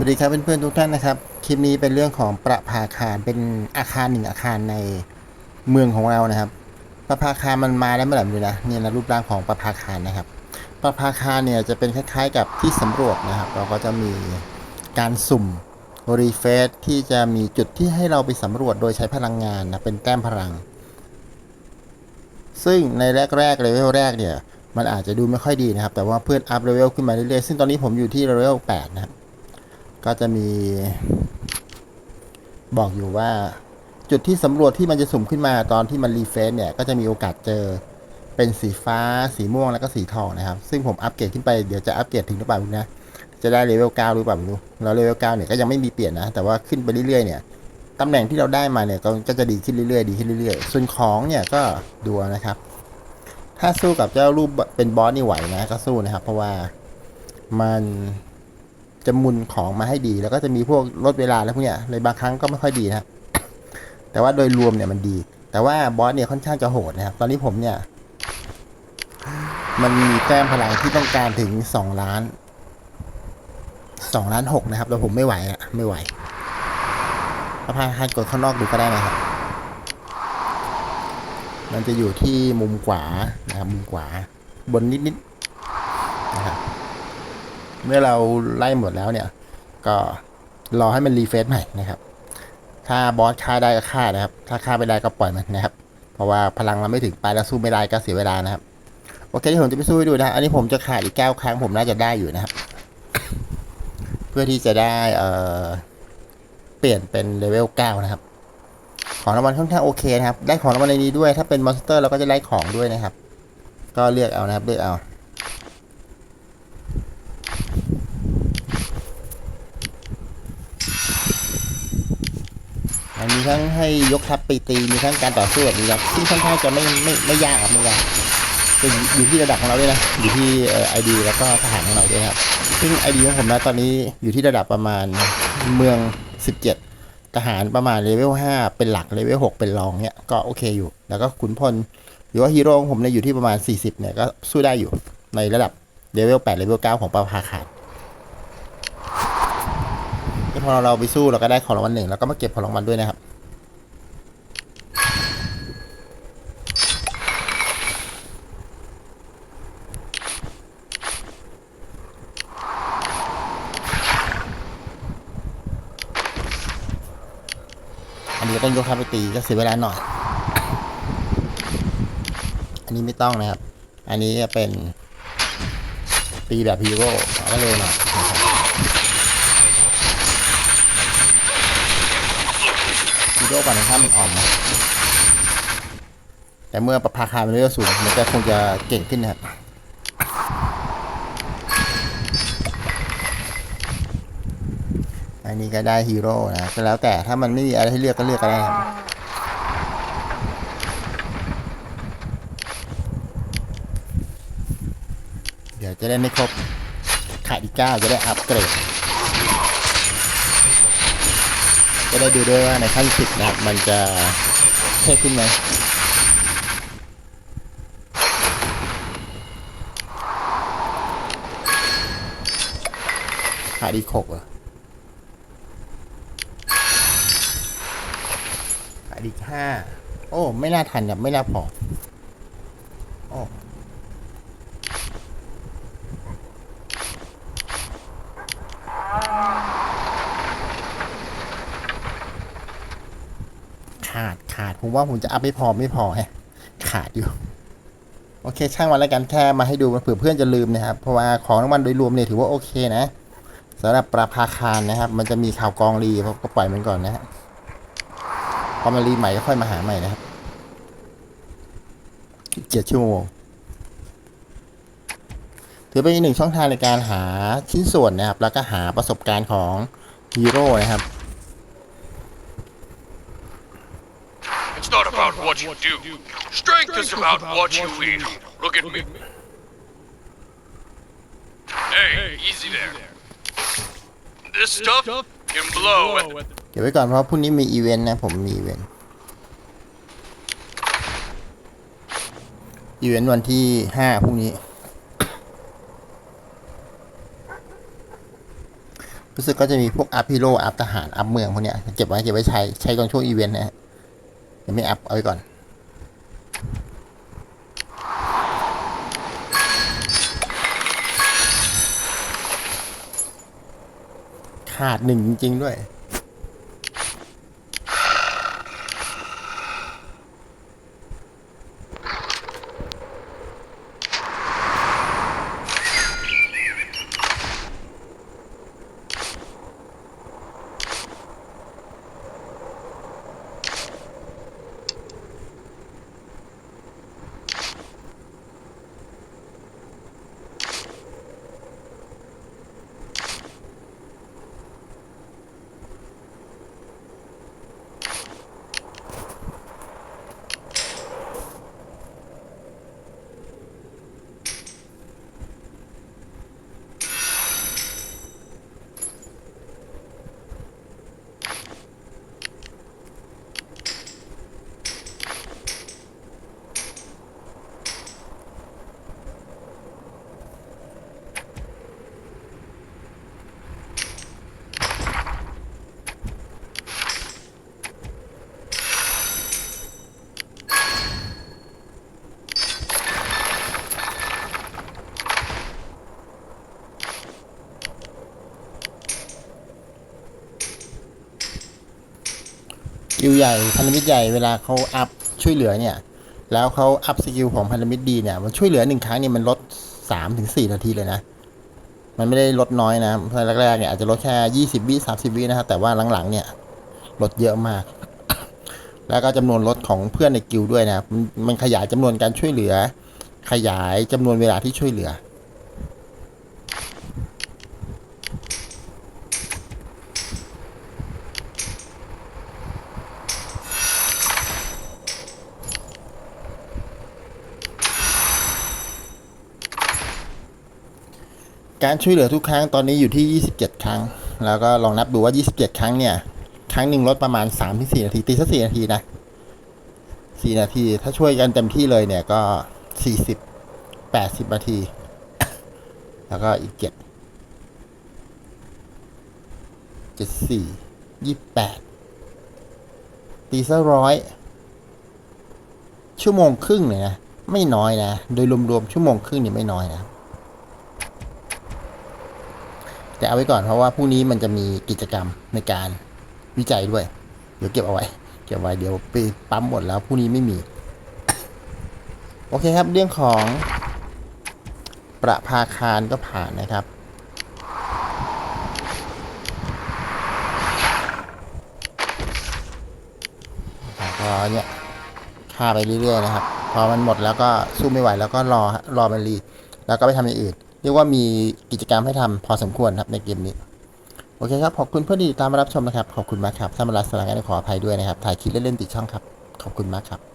สวัสดีครับเพื่อนๆทุกท่านนะครับ คลิปนี้เป็นเรื่องของประภาคารเป็นอาคารหนึ่งอาคารในเมืองของเรานะครับ ประภาคารมันมาได้เมื่อไหร่ไม่รู้นะนี่นะรูปร่างของประภาคารนะครับ ประภาคารเนี่ยจะเป็นคล้ายๆกับที่สำรวจนะครับ เราก็จะมีการสุ่มรีเฟสที่จะมีจุดที่ให้เราไปสำรวจโดยใช้พลังงานนะเป็นแต้มพลัง ซึ่งในแรกๆเลเวลแรกเนี่ยมันอาจจะดูไม่ค่อยดีนะครับ แต่ว่าเพื่อนอัพเลเวลขึ้นมาเรื่อยๆซึ่งตอนนี้ผมอยู่ที่เลเวล8นะครับ ก็จะมี บอกอยู่ว่า จุดที่สำรวจที่มันจะสุ่มขึ้นมาตอนที่มันรีเฟรชเนี่ย ก็จะมีโอกาสเจอเป็นสีฟ้าสีม่วงแล้วก็สีทองนะครับ ซึ่งผมอัปเกรดขึ้นไปเดี๋ยวจะอัปเกรดถึงหรือเปล่าไม่รู้นะจะได้เลเวล9หรือเปล่าไม่รู้แล้วเลเวล9เนี่ยก็ยังไม่มีเปลี่ยนนะ แต่ว่าขึ้นไปเรื่อยๆเนี่ยตำแหน่งที่เราได้มาเนี่ยก็จะดีขึ้นเรื่อยๆดีขึ้นเรื่อยๆ ส่วนของเนี่ยก็ดูนะครับ ถ้าสู้กับเจ้ารูปเป็นบอสนี่ไหวนะก็สู้นะครับ เพราะว่ามัน จะมุนของมาให้ดี แล้วก็จะมีพวกลดเวลาแล้วพวกเนี้ยเลยบางครั้งก็ไม่ค่อยดีนะแต่ว่าโดยรวมเนี่ยมันดี แต่ว่าบอสเนี่ยค่อนข้างจะโหดนะครับตอนนี้ผมเนี่ย มันมีแต้มพลังที่ต้องการถึงสองล้านสองล้านหกนะครับ แล้วผมไม่ไหวอะไม่ไหวถ้าพาให้กดข้างนอกดูก็ได้นะครับ มันจะอยู่ที่มุมขวานะครับมุมขวาบนนิดๆนะครับ เมื่อเราไล่หมดแล้วเนี่ย ก็รอให้มันรีเฟซใหม่นะครับ ถ้าบอสฆ่าได้ก็ฆ่านะครับ ถ้าฆ่าไม่ได้ก็ปล่อยมันนะครับ เพราะว่าพลังเราไม่ถึงไปแล้วสู้ไม่ได้ก็เสียเวลานะครับ โอเคที่ผมจะไปสู้ให้ดูนะ อันนี้ผมจะขาดอีกเก้าครั้งผมน่าจะได้อยู่นะครับ เพื่อที่จะได้เอ่อเปลี่ยนเป็นเลเวลเก้านะครับ ของรางวัลค่อนข้างโอเคนะครับ ได้ของรางวัลในนี้ด้วย ถ้าเป็นมอนสเตอร์เราก็จะได้ของด้วยนะครับ ก็เลือกเอานะครับ เลือกเอา มันมี ทั้งให้ยกทัพไปตี มีทั้งการต่อสู้แบบนี้ครับซึ่งค่อนข้างจะไม่ไม่ไม่ยากครับไม่ยากเป็นอยู่ที่ระดับของเราด้วยนะ อยู่ที่เอ่อไอดีแล้วก็ทหารของเราด้วยครับ ซึ่งไอดีของผมนะตอนนี้อยู่ที่ระดับประมาณเมือง 17 ทหารประมาณเลเวล5เป็นหลักเลเวล6เป็นรองเนี่ยก็โอเคอยู่ แล้วก็ขุนพลหรือว่าฮีโร่ของผมเนี่ยอยู่ที่ประมาณ 40เนี่ยก็สู้ได้อยู่ในระดับเลเวล8เลเวล9ของปาพาขาดพอเราไปสู้เราก็ได้ของรางวัลหนึ่งแล้วก็มาเก็บของรางวัลด้วยนะครับ อันนี้ก็ต้องยกทัพไปตีก็เสียเวลาหน่อย อันนี้ไม่ต้องนะครับ อันนี้จะเป็นตีแบบฮีโร่ก็เร็วหน่อยฮีโร่ก่อนนะครับมันอ่อนนะแต่เมื่อประภาคารมันเรื่อยสูงมันจะคงจะเก่งขึ้นนะครับ อันนี้ก็ได้ฮีโร่นะก็แล้วแต่ถ้ามันไม่มีอะไรให้เลือกก็เลือกก็ได้ครับเดี๋ยวจะได้ไม่ครบขาดอีกเก้าจะได้อัปเกรด จะได้ดูด้วยว่าในขั้นสิบนะมันจะเท่ขึ้นไหมขาดอีกหกเหรอ ขาดอีก ห้าโอ้ ไม่น่าทันครับไม่น่าพอโอ้ขาดขาดผมว่าผมจะอัพไม่พอไม่พอแฮะขาดอยู่ โอเค ช่างวันแล้วกันแค่มาให้ดูเผื่อเพื่อนจะลืมนะครับ เพราะว่าของรางวัลโดยรวมเนี่ยถือว่าโอเคนะสำหรับปราภาคารนะครับ มันจะมีข่าวกองรีเขาก็ปล่อยมันก่อนนะฮะ พอมารีใหม่ก็ค่อยมาหาใหม่นะครับเจ็ดชั่วโมงถือเป็นอีกหนึ่งช่องทางในการหาชิ้นส่วนนะครับ แล้วก็หาประสบการณ์ของฮีโร่นะครับ It's not about what you do. Strength is about what you eat. Look at me. Hey, easy there. This stuff can blow at the เก็บไว้ก่อนเพราะพรุ่งนี้มีอีเวนต์นะผมมีอีเวนต์อีเวนต์วันที่ห้าพรุ่งนี้ รู้สึกก็จะมีพวกอัพฮีโร่อัพทหารอัพเมืองพวกเนี้ยเก็บไว้เก็บไว้ใช้ใช้ตอนช่วงอีเวนต์นะฮะยังไม่อัพเอาไว้ก่อนขาดหนึ่งจริง ๆ ด้วย กิลใหญ่พันธมิตรใหญ่เวลาเขาอัพช่วยเหลือเนี่ย แล้วเขาอัพสกิลของพันธมิตรดีเนี่ยมันช่วยเหลือหนึ่งครั้งเนี่ยมันลดสามถึงสี่นาทีเลยนะ มันไม่ได้ลดน้อยนะเพราะแรกๆเนี่ยอาจจะลดแค่ยี่สิบวิสามสิบวินะครับแต่ว่าหลังๆเนี่ยลดเยอะมาก แล้วก็จำนวนรถของเพื่อนในกิลด้วยนะมันมันขยายจำนวนการช่วยเหลือ ขยายจำนวนเวลาที่ช่วยเหลือ การช่วยเหลือทุกครั้งตอนนี้อยู่ที่ 27 ครั้ง แล้วก็ลองนับดูว่า 27 ครั้งเนี่ย ครั้งหนึ่งลดประมาณ 3-4 นาที ตีสัก4นาทีนะ 4 นาที ถ้าช่วยกันเต็มที่เลยเนี่ยก็ 40 80 นาที แล้วก็อีก 7 74 28 ตีสักร้อย ชั่วโมงครึ่งเลยนะ ไม่น้อยนะ โดยรวมๆ ชั่วโมงครึ่งนี่ไม่น้อยนะ แต่เอาไว้ก่อนเพราะว่าพรุ่งนี้มันจะมีกิจกรรมในการวิจัยด้วย เดี๋ยวเก็บเอาไว้ เก็บไว้เดี๋ยวไปปั๊มหมดแล้วพรุ่งนี้ไม่มี โอเคครับเรื่องของประภาคารก็ผ่านนะครับแล้วก็เนี่ยฆ่าไปเรื่อยๆนะครับ พอมันหมดแล้วก็สู้ไม่ไหวแล้วก็รอรอมันรี แล้วก็ไปทำอย่างอื่น เรียกว่ามีกิจกรรมให้ทำพอสมควรครับในเกมนี้ โอเคครับ ขอบคุณเพื่อนที่ตามมารับชมนะครับ ขอบคุณมากครับถ้ามาลักสลากันขออภัยด้วยนะครับ ถ่ายคลิปเล่นๆติดช่องครับ ขอบคุณมากครับ